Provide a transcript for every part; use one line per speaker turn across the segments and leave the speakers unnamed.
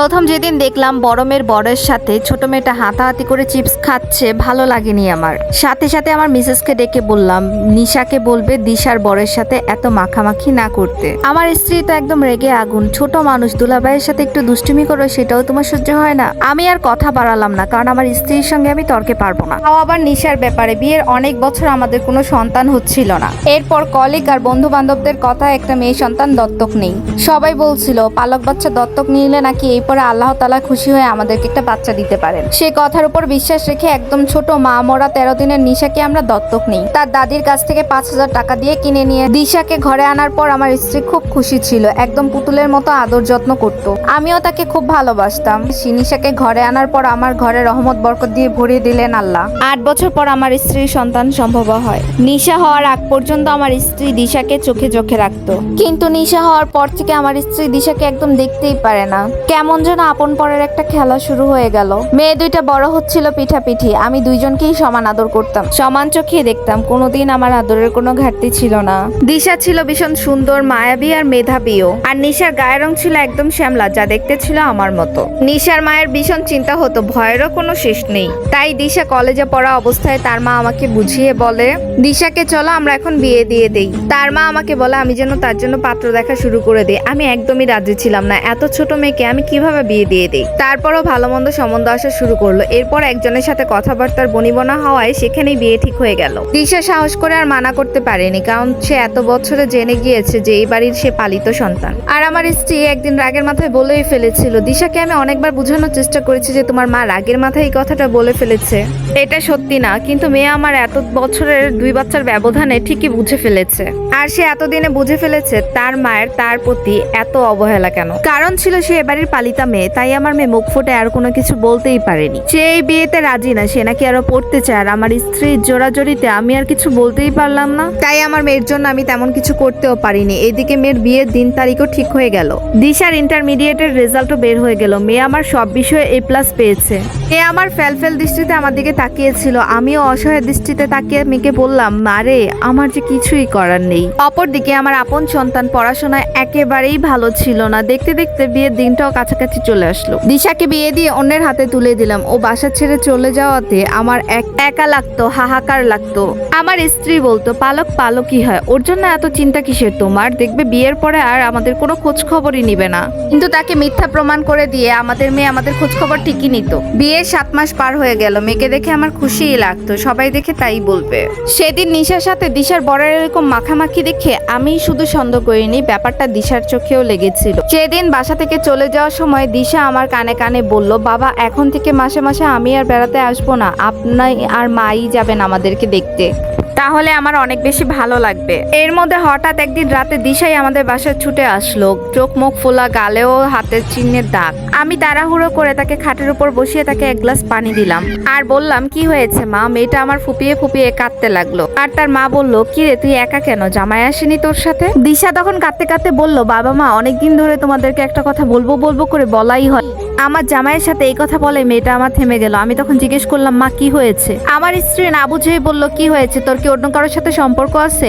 প্রথম যেদিন দেখলাম বড় মেয়ের বরের সাথে ছোট মেয়েটা হাতাহাতি করে চিপস খাচ্ছে, ভালো লাগেনি আমার। সাথে সাথে আমার মিসেসকে ডেকে বললাম, নিশাকে বলবে দিশার বরের সাথে এত মাখামাখি না করতে। আমার স্ত্রী তো একদম রেগে আগুন, ছোট মানুষ, দুলাভাইয়ের সাথে একটু দুষ্টুমি করো, সেটাও তোমার সহ্য হয় না। আমি আর কথা বাড়ালাম না, কারণ আমার স্ত্রীর সঙ্গে আমি তর্কে পারব না। তাও আবার নিশার ব্যাপারে বিয়ের অনেক বছর আমাদের কোনো সন্তান হচ্ছিল না। এরপর কলিগ আর বন্ধু বান্ধবদের কথা একটা মেয়ে সন্তান দত্তক নেই। সবাই বলছিল, পালক বাচ্চা দত্তক নিলে নাকি এই পরে আল্লাহ তালা খুশি হয়ে আমাদেরকে একটা বাচ্চা দিতে পারেন। সে কথার উপর বিশ্বাস রেখে একদম ছোট মা মরা তেরো দিনের নিশাকে আমরা দত্তক নেই। তার দাদির কাছ থেকে পাঁচ হাজার টাকা দিয়ে কিনে নিয়ে দিশাকে ঘরে আনার পর আমার স্ত্রী খুব খুশি ছিল, একদম পুতুলের মতো আদর যত্ন করত। আমিও তাকে খুব ভালোবাসতাম। সিনিশাকে ঘরে আনার পর আমার ঘরে রহমত বরকত দিয়ে ভরিয়ে দিলেন আল্লাহ। আট বছর পর আমার স্ত্রীর সন্তান সম্ভব হয়। নিশা হওয়ার আগ পর্যন্ত আমার স্ত্রী দিশাকে চোখে চোখে রাখতো। কিন্তু নিশা হওয়ার পর থেকে আমার স্ত্রী দিশাকে একদম দেখতেই পারে না। কেমন যেন আপন পরের একটা খেলা শুরু হয়ে গেল। মেয়ে দুইটা বড় হচ্ছিল পিঠাপিঠি। আমি দুইজনকেই সমান আদর করতাম। সমান চোখে দেখতাম। কোনোদিন আমার আদরের কোনো ঘাটতি ছিল না। দিশা ছিল ভীষণ সুন্দর, মায়াবী আর মেধাবীও। আর নিশার গায়ের রং ছিল একদম শ্যামলা, যা দেখতে ছিল আমার মতো। নিশার মায়ের ভীষণ চিন্তা হতো, ভয়েরও কোনো শেষ নেই। তাই দিশা কলেজে পড়া অবস্থায় তার মা আমাকে বুঝিয়ে বলে, দিশাকে চলো, আমরা এখন বিয়ে দিয়ে দেই। তার মা আমাকে বলে, আমি যেন তার জন্য পাত্র দেখা শুরু করে দিই। আমি একদমই রাজি ছিলাম না। এত ছোট মেয়েকে আমি কীভাবে বিয়ে দিয়ে দিই। তারপরও ভালো মন্দ সম্বন্ধ আসা শুরু করল। এরপর একজনের সাথে কথাবার্তার বনিবনা হওয়ায় সেখানেই বিয়ে ঠিক হয়ে গেল। দিশা সাহস করে আর মানা করতে পারেনি, কারণ সে এত বছরে জেনে গিয়েছে যে এই বাড়ির সে পালিত সন্তান। আর আমার স্ত্রী একদিন রাগের মাথায় বলেই ফেলেছিল, দিশাকে আমি অনেকবার বোঝানোর চেষ্টা করেছি যে তোমার মা রাগের মাথায় এই কথাটা বলে ফেলেছে। এটা সত্যি না, কিন্তু মেয়ে আমার এত বছরের দুই বাচ্চার ব্যবধানে ঠিকই বুঝে ফেলেছে। আর সে এতদিনে বুঝে ফেলেছে, তার মায়ের তার প্রতি এত অবহেলা কেন? কারণ ছিল সে এবাড়ির পালিতা মেয়ে, তাই আমার মেয়ে মুখ ফুটে আর কোনো কিছু বলতেই পারেনি। সে এই বিয়েতে রাজি না, সে নাকি আরও পড়তে চায়, আর আমার স্ত্রীর জোড়াজড়িতে আমি আর কিছু বলতেই পারলাম না। তাই আমার মেয়ের জন্য আমি তেমন কিছু করতেও পারিনি। এদিকে মেয়ের বিয়ের দিন তারিখও ঠিক হয়ে গেল। দিশার ইন্টারমিডিয়েটের রেজাল্টও বের হয়ে গেল। মেয়ে আমার সব বিষয়ে এ প্লাস পেয়েছে। মেয়ে আমার ফেলফেল দৃষ্টিতে আমার দিকে তাকিয়েছিল। আমিও অসহায় দৃষ্টিতে তাকিয়ে মেয়েকে বললাম মারে আমার যে কিছুই করার নেই। অপরদিকে আমার আপন সন্তান পড়াশোনায় একেবারেই ভালো ছিল না। দেখতে দেখতে বিয়ের দিনটাও কাছাকাছি চলে আসলো। দিশাকে বিয়ে দিয়ে অন্যের হাতে তুলে দিলাম। ও বাসা ছেড়ে চলে যাওয়াতে আমার এক- একা লাগতো, হাহাকার লাগতো। আমার স্ত্রী বলতো, পালক, পালকই হয়। ওর জন্য এত চিন্তা কিসের তোমার? দেখবে বিয়ের পরে আর আমাদের কোনো খোঁজ খবরই নিবে না। কিন্তু তাকে মিথ্যা প্রমাণ করে দিয়ে আমাদের মেয়ে আমাদের খোঁজ খবর ঠিকই নিত। বিয়ের সাত মাস পার হয়ে গেল। মেয়েকে দেখে আমার খুশিই লাগতো। সবাই দেখে তাই বলবে। সেদিন নিশার সাথে দিশার বরের এরকম মাখামাখি দেখে আমি শুধু সন্দেহ করিনি, ব্যাপারটা দিশার চোখেও লেগেছিল। সেদিন বাসা থেকে চলে যাওয়ার সময় দিশা আমার কানে কানে বলল, বাবা, এখন থেকে মাসে মাসে আমি আর বেড়াতে আসব না। আপনাই আর মাই যাবেন আমাদেরকে দেখতে। তাহলে আমার অনেক বেশি ভালো লাগবে। এর মধ্যে হঠাৎ একদিন রাতে দিশাই আমাদের বাসায় ছুটে আসলো। চোখ মুখ ফোলা, গালেও হাতের চিহ্নের দাগ। আমি তাড়াহুড়ো করে তাকে খাটের উপর বসিয়ে তাকে এক গ্লাস পানি দিলাম। আর বললাম, কি হয়েছে মা? মেয়েটা আমার ফুপিয়ে ফুপিয়ে কাঁদতে লাগল। আর তার মা বলল, কি রে, তুই একা কেন? জামাই আসেনি তোর সাথে? দিশা তখন কাঁদতে কাঁদতে বলল, বাবা মা, অনেকদিন ধরে তোমাদেরকে একটা কথা বলব বলব করে বলাই হয়। আমার জামাইয়ের সাথে এই কথা বলে মেয়েটা আমার থেমে গেল। আমি তখন জিজ্ঞেস করলাম, মা, কি হয়েছে? আমার স্ত্রী না বুঝেই বলল, কি হয়েছে? তোর কি অন্য কারোর সাথে সম্পর্ক আছে?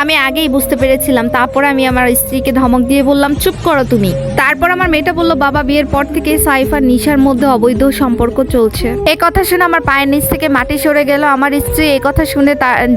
আমি আগেই বুঝতে পেরেছিলাম। তারপরে আমি আমার স্ত্রীকে ধমক দিয়ে বললাম, চুপ করো তুমি। তারপর আমার মেয়েটা বলল, বাবা, বিয়ের পর থেকে সাইফ আর নিশার মধ্যে অবৈধ সম্পর্ক চলছে। এই কথা শুনে আমার পায়ের নিচ থেকে মাটি সরে গেল। আমার স্ত্রী এই কথা শুনে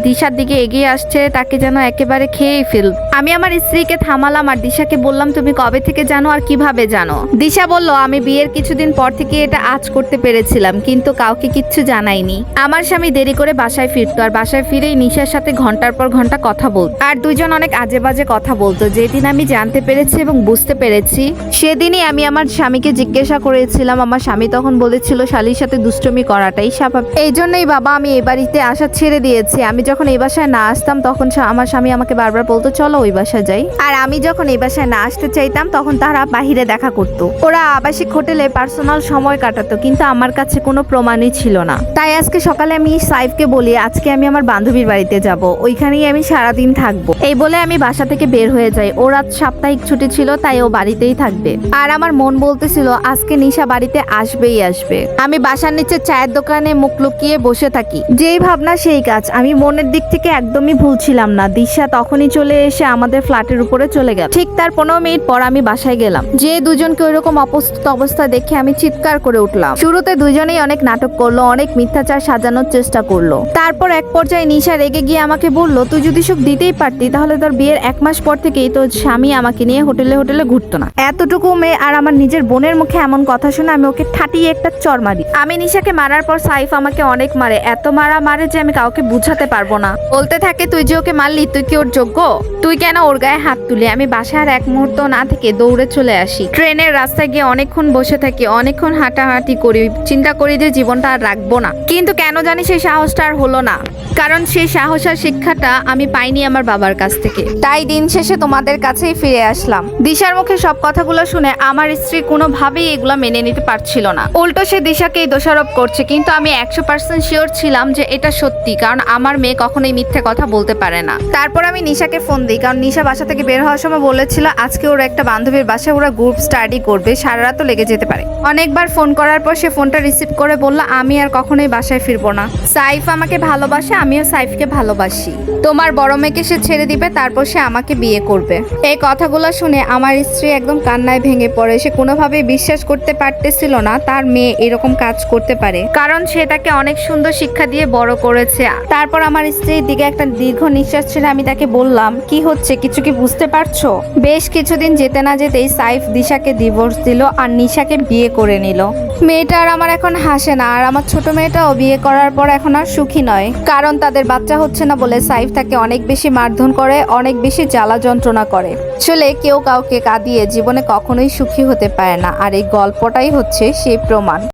দিশার দিকে এগিয়ে আসছে, তাকে যেন একেবারে খেয়েই ফেল আমি আমার স্ত্রীকে থামালাম আর দিশাকে বললাম, তুমি কবে থেকে জানো আর কীভাবে জানো? দিশা বলল, আমি বিয়ের কিছুদিন পর থেকে এটা আজ করতে পেরেছিলাম, কিন্তু কাউকে কিচ্ছু জানাইনি। আমার স্বামী দেরি করে বাসায় ফিরতো। আর বাসায় ফিরেই নিশার সাথে ঘণ্টার পর ঘণ্টা কথা বলতো আর দুইজন অনেক আজে বাজে কথা বলতো। যেদিন আমি জানতে পেরেছি এবং বুঝতে পেরেছি, সেদিনই আমি আমার স্বামীকে জিজ্ঞাসা করেছিলাম। আমার স্বামী তখন বলেছিল, শালির সাথে দুষ্টমি করাটাই স্বাভাবিক। এই জন্যই বাবা, আমি এই বাড়িতে আসা ছেড়ে দিয়েছি। আমি যখন এই বাসায় না আসতাম, তখন আমার স্বামী আমাকে বারবার বলতো, চলো ওই বাসায় যাই। আর আমি যখন এই বাসায় না আসতে চাইতাম, তখন তারা বাহিরে দেখা করতো। ওরা আবাসিক হোটেলে পার্সোনাল সময় কাটাতো, কিন্তু আমার কাছে কোনো প্রমাণই ছিল না। তাই আজকে সকালে আমি সাইফকে বলি, আজকে আমি আমার বান্ধবীর বাড়িতে যাব। ওইখানেই আমি সারাদিন থাকব। এই বলে আমি বাসা থেকে বের হয়ে যাই। ও রাত সাপ্তাহিক ছুটি ছিল, তাই ও বাড়িতেই থাকবে। আর আমার মন বলতেছিল, আজকে নিশা বাড়িতে আসবেই আসবে। আমি বাসার নিচে চায়ের দোকানে মুখ লুকিয়ে বসে থাকি। যেই ভাবনা, সেই কাজ। আমি মনের দিক থেকে একদমই ভুলছিলাম না। দিশা তখনই চলে এসে আমাদের ফ্ল্যাটের উপরে চলে গেল। ঠিক তার পনেরো মিনিট পর আমি বাসায় গেলাম। যে দুজনকে ওইরকম অপ্রস্তুত অবস্থায় অবস্থা দেখে আমি চিৎকার করে উঠলাম। শুরুতে দুজনেই অনেক নাটক করল, অনেক মিথ্যাচার সাজানোর চেষ্টা করল। তারপর এক পর্যায়ে নিশা রেগে গিয়ে আমাকে বলল, তুই যদি সব দিতেই পারতি, তাহলে তোর বিয়ের এক মাস পর থেকেই তোর স্বামী আমাকে নিয়ে হোটেলে হোটেলে ঘুরতো না। এতটুকু মেয়ে আর আমার নিজের বোনের মুখে এমন কথা শুনে আমি ওকে ঠাটিয়ে একটা চর মারি। আমি নিশাকে মারার পর সাইফ আমাকে অনেক মারে। এত মারা মারে যে আমি কাউকে বুঝাতে পারব না। বলতে থাকে, তুই যে ওকে মারলি, তুই কি ওর যোগ্য? তুই কেন ওর গায়ে হাত তুলি? আমি বাসায় আর এক মুহূর্ত না থেকে দৌড়ে চলে আসি। ট্রেনের রাস্তায় গিয়ে অনেকক্ষণ বসে থাকি, অনেকক্ষণ হাঁটাহাঁটি করি, চিন্তা করি যে জীবনটা আর রাখব না। কিন্তু কেন জানি সেই সাহসটা আর হলো না। কারণ সেই সাহস আর শিক্ষাটা আমি পাইনি আমার বাবার কাছ থেকে। তাই দিন শেষে তোমাদের কাছেই ফিরে আসলাম। দিশার মুখে সব কথাগুলো শুনে আমার স্ত্রী কোনোভাবেই এগুলো মেনে নিতে পারছিল না। উল্টো সে দিশাকেই দোষারোপ করছে, কিন্তু আমি একশো পার্সেন্ট শিওর ছিলাম যে এটা সত্যি, কারণ আমার মেয়ে কখনোই মিথ্যে কথা বলতে পারে না। তারপর আমি নিশাকে ফোন দিই, কারণ নিশা বাসা থেকে বের হওয়ার সময় বলেছিল, আজকে ওরা একটা বান্ধবীর বাসায় ওরা গ্রুপ স্টাডি করবে, সারা রাতও লেগে যেতে পারে। অনেকবার ফোন করার পর সে ফোনটা রিসিভ করে বলল, আমি আর কখনোই বাসায় ফিরবো না। সাইফ আমাকে ভালোবাসে, আমিও সাইফকে ভালোবাসি। তোমার বড় মেয়েকে সে ছেড়ে দিবে, তারপর সে আমাকে বিয়ে করবে। এই কথাগুলো শুনে আমার স্ত্রী একদম কান্নায় ভেঙে পড়ে। সে কোনোভাবেই বিশ্বাস করতে পারতেছিল না, তার মেয়ে এরকম কাজ করতে পারে। কারণ সে তাকে অনেক সুন্দর শিক্ষা দিয়ে বড় করেছে। তারপর আমার স্ত্রীর দিকে একটা দীর্ঘ নিঃশ্বাস ছেড়ে আমি তাকে বললাম, কি হচ্ছে? কিছু কি বুঝতে পারছ? বেশ কিছুদিন যেতে না যেতেই সাইফ দিশাকে ডিভোর্স দিল আর নিশাকে বিয়ে করে নিল। মেয়েটা আর আমার এখন হাসে না, আর আমার ছোট মেয়েটাও বিয়ে করার পর এখন আর সুখী নয়। কারণ তাদের বাচ্চা হচ্ছে না বলে সাইফ তাকে অনেক বেশি মারধর করে, অনেক বেশি জ্বালা যন্ত্রণা করে। আসলে কেউ কাউকে কাঁদিয়ে জীবনে কখনোই সুখী হতে পারে না, আর এই গল্পটাই হচ্ছে সেই প্রমাণ।